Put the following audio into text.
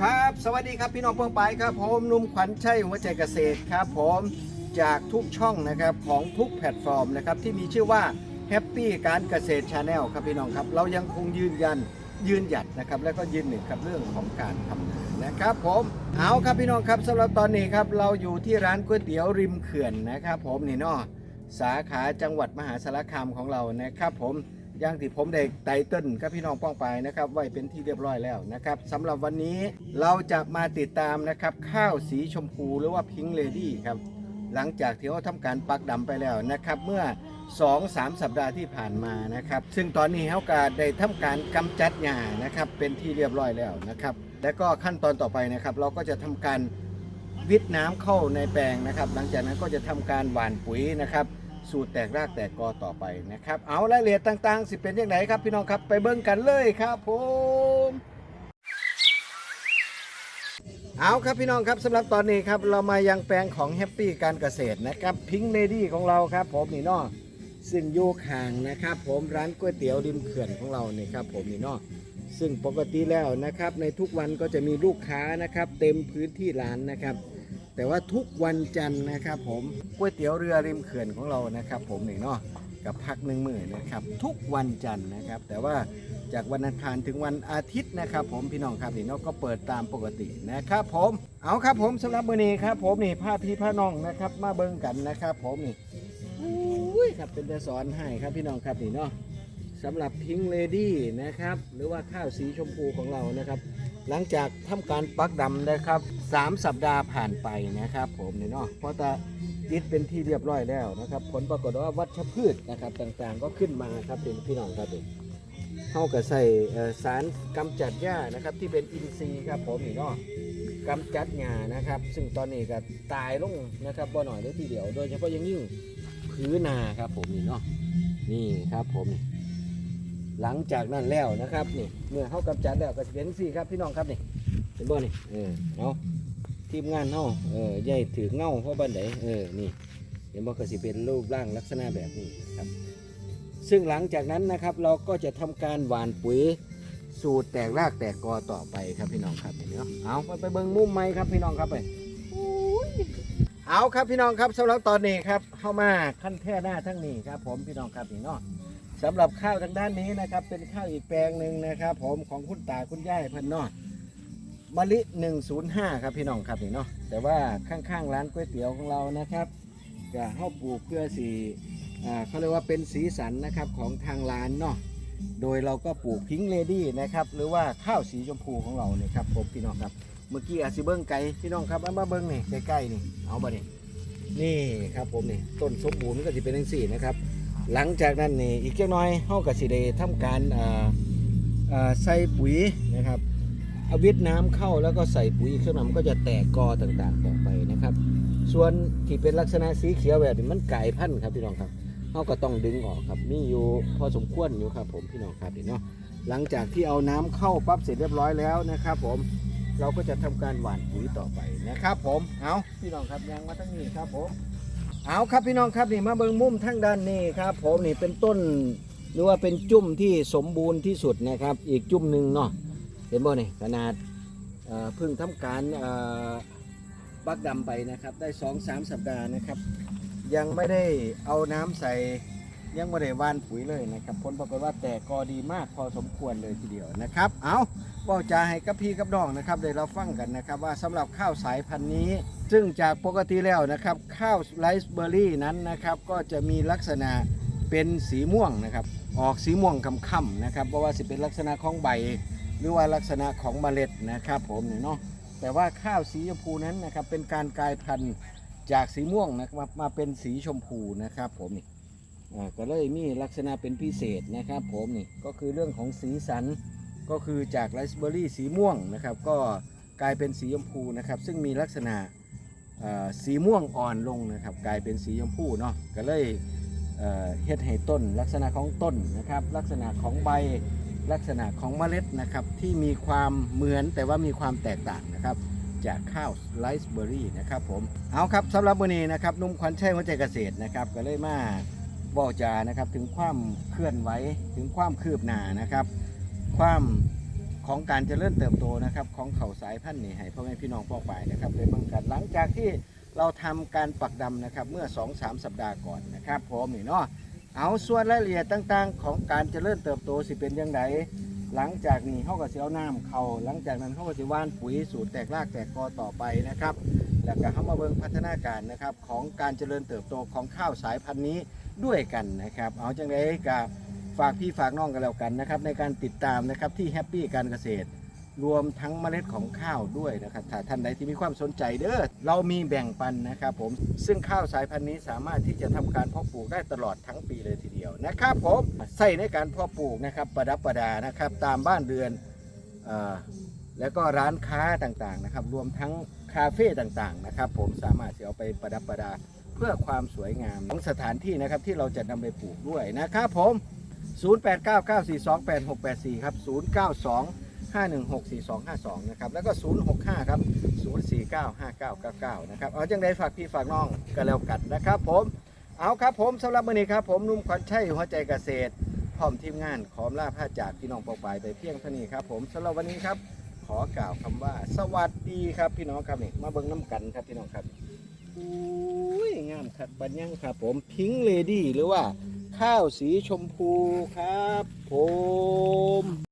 ครับ สวัสดีครับพี่น้องเพื่อนไปครับผมนุ่มขวัญชัยหัวใจเกษตรครับผมจากทุกช่องนะครับของทุกแพลตฟอร์มนะครับที่มีชื่อว่าแฮปปี้การเกษตรชาแนลครับพี่น้องครับ เรายังคงยืนยันยืนหยัดนะครับแล้วก็ยืนหนึ่งครับเรื่องของการทำนานะครับผมเอาครับพี่น้องครับสำหรับตอนนี้ครับเราอยู่ที่ร้านก๋วยเตี๋ยวริมเขื่อนนะครับ ผมนี่เนาะสาขาจังหวัดมหาสารคามของเรานะครับ ผม อย่างที่ผมได้ไตเติ้ลกับพี่น้องป้องไปนะครับ ไว้เป็นที่เรียบร้อยแล้วนะครับสำหรับวันนี้เราจะมาติดตามนะครับ ข้าวสีชมพูหรือว่าพิงเลดี้ครับ หลังจากที่เขาทำการปักดำไปแล้วนะครับ เมื่อ 2-3 สัปดาห์ที่ผ่านมานะครับ ซึ่งตอนนี้เขาก็ได้ทำการกำจัดหญ้านะครับ เป็นที่เรียบร้อยแล้วนะครับ และก็ขั้นตอนต่อไปนะครับ เราก็จะทำการวิทน้ำเข้าในแปลงนะครับ หลังจากนั้นก็จะทำการหว่านปุ๋ยนะครับ สูตรแตกรากแตกกอต่อไปนะครับ เอารายละเอียดต่างๆ สิเป็นอยังไงครับพี่น้องครับไปเบิ่งกันเลยครับผมเอาครับพี่น้องครับสำหรับตอนนี้ครับเรามายังแปลงของแฮปปี้การเกษตรนะครับพิงเลดี้ของเราครับ ผมนี่นาะซึ่งอยู่างนะครับ ผมร้านก๋วยเตี๋ยวริมเขื่อนของเราเนี่ครับ ผมนี่นาะซึ่งปกติแล้วนะครับ ในทุกวันก็จะมีลูกค้านะครับ เต็มพื้นที่ร้านนะครับ แต่ว่าทุกวันจันทร์นะครับผมก๋วยเตี๋ยวเรือริมเขื่อนของเรานะครับ ผมนี่เนาะกับพักหนึ่งมือนนะครับ ทุกวันจันทร์นะครับ แต่ว่าจากวันอังคารถึงวันอาทิตย์นะครับ ผมพี่น้องครับนี่เนาะก็เปิดตามปกตินะครับ ผมเอาครับผมสำหรับมื้อนี้ครับ ผมนี่พาพี่พาน้องนะครับ มาเบิ่งกันนะครับ ผมนี่อุ้ยครับเป็นจะสอนให้ครับพี่น้องครับนี่เนาะสำหรับพิงเลดี้นะครับ หรือว่าข้าวสีชมพูของเรานะครับ หลังจากทำการปักดำนะครับ3สัปดาห์ผ่านไปนะครับผมเนี่ยเนาะเพราะตายึดเป็นที่เรียบร้อยแล้วนะครับ ผลปรากฏว่าวัชพืชนะครับต่างๆ ก็ขึ้นมาครับเป็นพี่น้องครับผมเข้ากับใส่สารกำจัดหญ้านะครับที่เป็นอินทรีย์ครับผมนี่เนาะกำจัดหญ้านะครับ ซึ่งตอนนี้ก็ตายลงนะครับบ่หน่อยเลยทีเดียว โดยเฉพาะยังยิ่งพื้นนาครับผมนี่เนาะนี่ครับผมนี่ หลังจากนั้นแล้วนะครับนี่เมื่อเขากำจัดแล้วก็จะเป็นสี่ครับพี่น้องครับนี่เห็นบ่นี่เออเอาทีมงานเฮาเออใหญ่ถือเงาเพราะบ้านไหนเออนี่เห็นบ่ก็สิเป็นรูปร่างลักษณะแบบนี้ครับ ซึ่งหลังจากนั้นนะครับเราก็จะทำการหว่านปุ๋ยสูตรแตกรากแตกกอต่อไปครับพี่น้องครับเห็นเนาะเอาไปไปเบิ่งมุมไม้ครับพี่น้องครับไปเอาครับพี่น้องครับสำหรับตอนนี้ครับเข้ามาขั้นแท่หน้าทั้งนี้ครับ ผมพี่น้องครับนี่เนาะ สำหรับข้าวทางด้านนี้นะครับ เป็นข้าวอีกแปลงหนึ่งนะครับ ผมของคุณตาคุณย่ายพิ่นนาะมะลิ 105 ครับพี่น้องครับนี่เนาะแต่ว่าข้างๆร้านก๋วยเตี๋ยวของเรานะครับก็เฮาปลูกเพื่อสีอ่าเขาเรียกว่าเป็นสีสันนะครับของทางร้านเนาะโดยเราก็ปลูกพิงเลดี้นะครับหรือว่าข้าวสีชมพูของเราเนี่ยครับผมพี่น้องครับ เมื่อกี้อาซิเบิ้งไก่พี่น้องครับเอามาเบิ้งนี่ใกล้ๆนี่เอาบ่นี่นี่ครับผมนี่ต้นสมบูรณ์ก็จะเป็นทั้งสี่นะครับ หลังจากนั้นนี่อีกเล็กน้อยเฮาก็สิได้ทำการอ่าอ่าใส่ปุ๋ยนะครับเอาวิทน้ำเข้าแล้วก็ใส่ปุ๋ยเครื่องนำก็จะแตกกอต่างๆต่อไปนะครับ ส่วนที่เป็นลักษณะสีเขียวแบบนี้มันไกลายพันธุ์ครับพี่น้องครับเฮาก็ต้องดึงออกครับมีอยู่พอสมควรอยู่ครับผมพี่น้องครับนี่เนาะหลังจากที่เอาน้ำเข้าปั๊บเสร็จเรียบร้อยแล้วนะครับ ผมเราก็จะทำการหว่านปุ๋ยต่อไปนะครับ ผมเอาพี่น้องครับยังมาทั้งนี้ครับผม เอาครับพี่น้องครับนี่มาเบิงมุมทั้งด้านนี้ครับ ผมนี่เป็นต้นหรือว่าเป็นจุ่มที่สมบูรณ์ที่สุดนะครับ อีกจุ่มหนึ่งเนาะเห็นบ่นี่ขนาดเพิ่งทำการบักดำไปนะครับ ได้สองสามสัปดาห์นะครับ ยังไม่ได้เอาน้ำใส่ ยังไม่ได้หวานปุ๋ยเลยนะครับผลปรากฏว่าแตกกอดีมากพอสมควรเลยทีเดียวนะครับ เอาบอกจาให้กับพี่กับน้องนะครับได้เราฟังกันนะครับว่าสำหรับข้าวสายพันธุ์นี้ ซึ่งจากปกติแล้วนะครับ ข้าวไรซ์เบอร์รี่นั้นนะครับ ก็จะมีลักษณะเป็นสีม่วงนะครับ ออกสีม่วงค่ำๆนะครับเพราะว่าสิเป็นลักษณะของใบ หรือว่าลักษณะของเมล็ดนะครับผมเนี่ยเนาะแต่ว่าข้าวสีชมพูนั้นนะครับเป็นการกลายพันธุ์จากสีม่วงนะครับมาเป็นสีชมพูนะครับผมนี่ อ่าก็เลยมีลักษณะเป็นพิเศษนะครับ ผมนี่ก็คือเรื่องของสีสันก็คือจากไรซ์เบอร์รี่สีม่วงนะครับ ก็กลายเป็นสีชมพูนะครับ ซึ่งมีลักษณะสีม่วงอ่อนลงนะครับ กลายเป็นสีชมพูเนาะก็เลยเอ่อเฮ็ดให้ต้น ลักษณะของต้นนะครับ ลักษณะของใบลักษณะของเมล็ดนะครับ ที่มีความเหมือนแต่ว่ามีความแตกต่างนะครับ จากข้าวไรซ์เบอร์รี่นะครับผมเอาครับสำหรับวันนี้นะครับนุ่มขวัญชัยหัวใจเกษตรนะครับ ก็เลยมา ว่าจานะครับถึงความเคลื่อนไหวถึงความคืบหน้านะครับ ความของการเจริญเติบโตนะครับ ของเขาสายพันธุ์นี่ให้พ่อแม่พี่น้องพ่อกไปนะครับเลยบังกันหลังจากที่เราทำการปักดำนะครับเมื่อ 2-3 สัปดาห์ก่อนนะครับผมนี่เนาะเอาส่วนรายละเอียดต่างๆ ของการเจริญเติบโตสิเป็นยังไง หลังจากนี้เขาก็เสียวน้ำเขาหลังจากนั้นเขาก็สิว่านปุ๋ยสูตรแตกรากแตกกอต่อไปนะครับ แล้วก็เข้ามาเบิ่งพัฒนาการนะครับของการเจริญเติบโตของข้าวสายพันธุ์นี้ด้วยกันนะครับเอาจังไดกับฝากพี่ฝากน้องกันแล้วกันนะครับในการติดตามนะครับที่แฮปปี้การเกษตร รวมทั้งเมล็ดของข้าวด้วยนะครับถ้าท่านใดที่มีความสนใจเด้อเรามีแบ่งปันนะครับผมซึ่งข้าวสายพันธุ์นี้สามารถที่จะทำการเพาะปลูกได้ตลอดทั้งปีเลยทีเดียวนะครับผมใส่ในการเพาะปลูกนะครับประดับประดานะครับตามบ้านเรือนอแล้วก็ร้านค้าต่างๆนะครับรวมทั้งคาเฟ่ต่างๆนะครับผมสามารถจะเอาไปประดับประดาเพื่อความสวยงามของสถานที่นะครับที่เราจะนำไปปลูกด้วยนะครับผม 0899428684 ครับ 092 5164252 นะครับ แล้วก็ 065 ครับ 0495999 นะครับ เอาจังไดฝากพี่ฝากน้องกันแล้วกันนะครับผม เอาครับผมสำหรับวันนี้ครับผมนุ่มขวัญชัยหัวใจเกษตร พร้อมทีมงานขอมลาผ้าจากพี่น้องเปาปายไปเพียงเท่านี้ครับผมสำหรับวันนี้ครับ ขอกล่าวคำว่า สวัสดีครับพี่น้องครับนี่มาเบิ่งน้ำกันครับพี่น้องครับอุ้ยงามคักบันยังครับผมพิงเลดี้หรือว่าข้าวสีชมพูครับผม